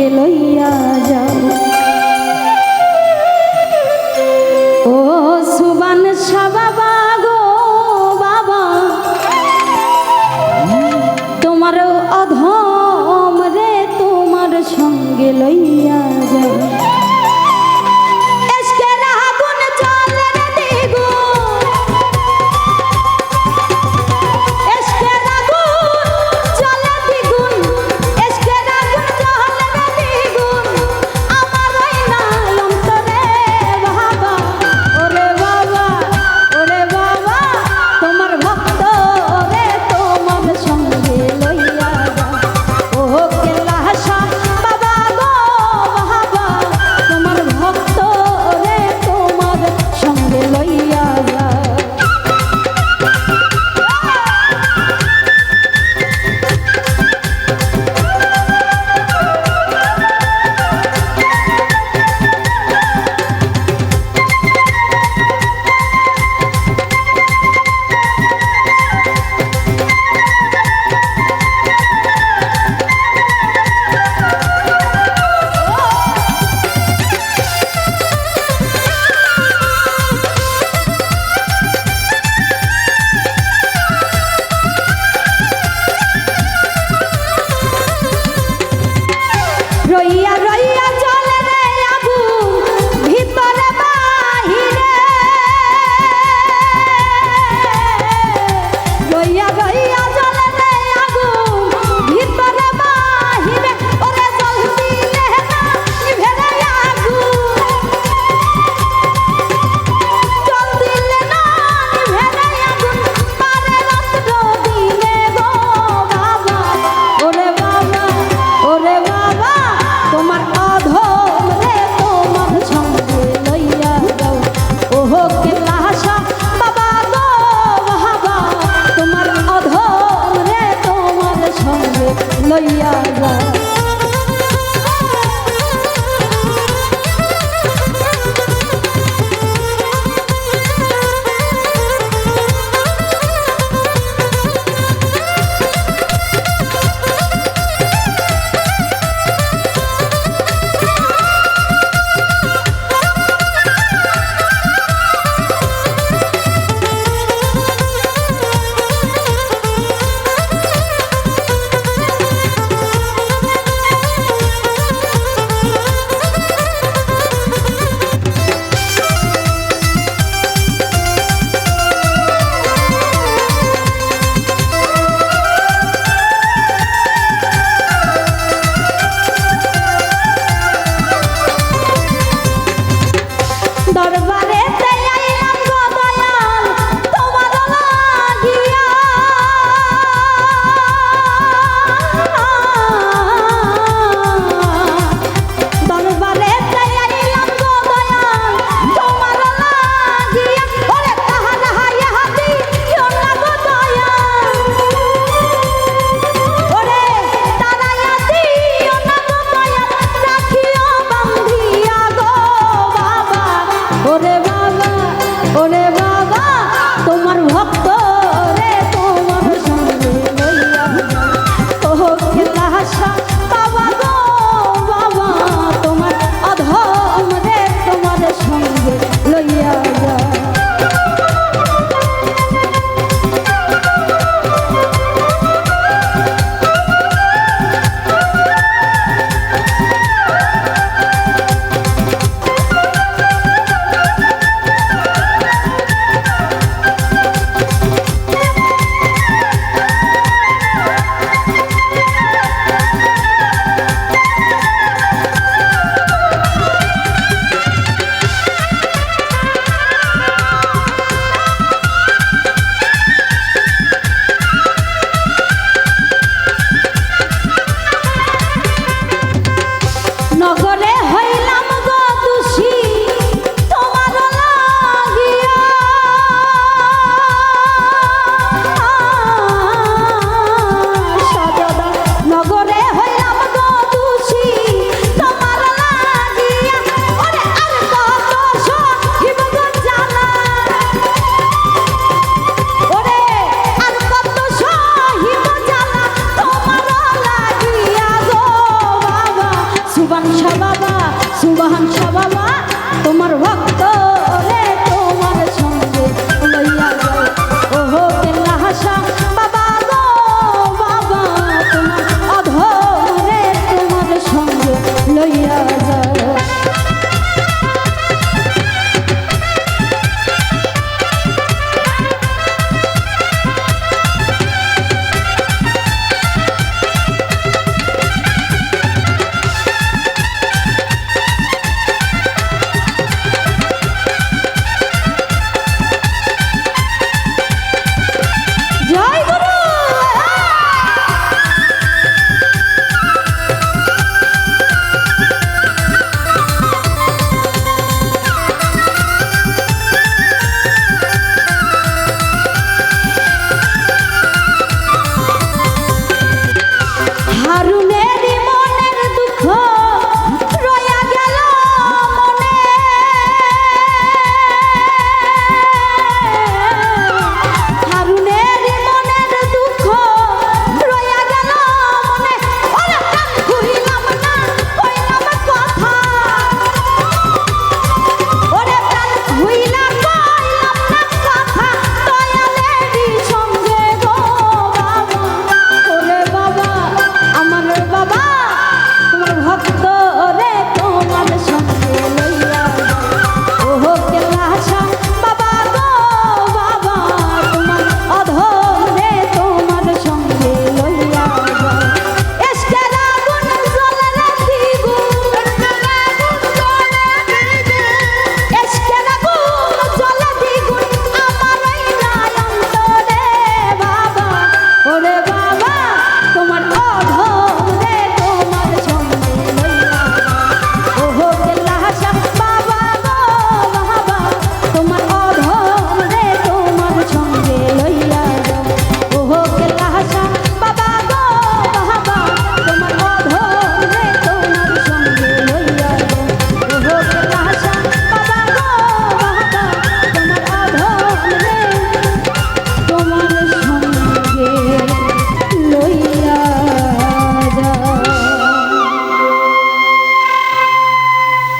সঙ্গে লইয়া যাও। ও সুবান সাবাবা গো বাবা, তোমার অধম রে তোমার সঙ্গে লইয়া যাও। No, mejor বাবা সুবাহান বাবা তোমার ভক্ত।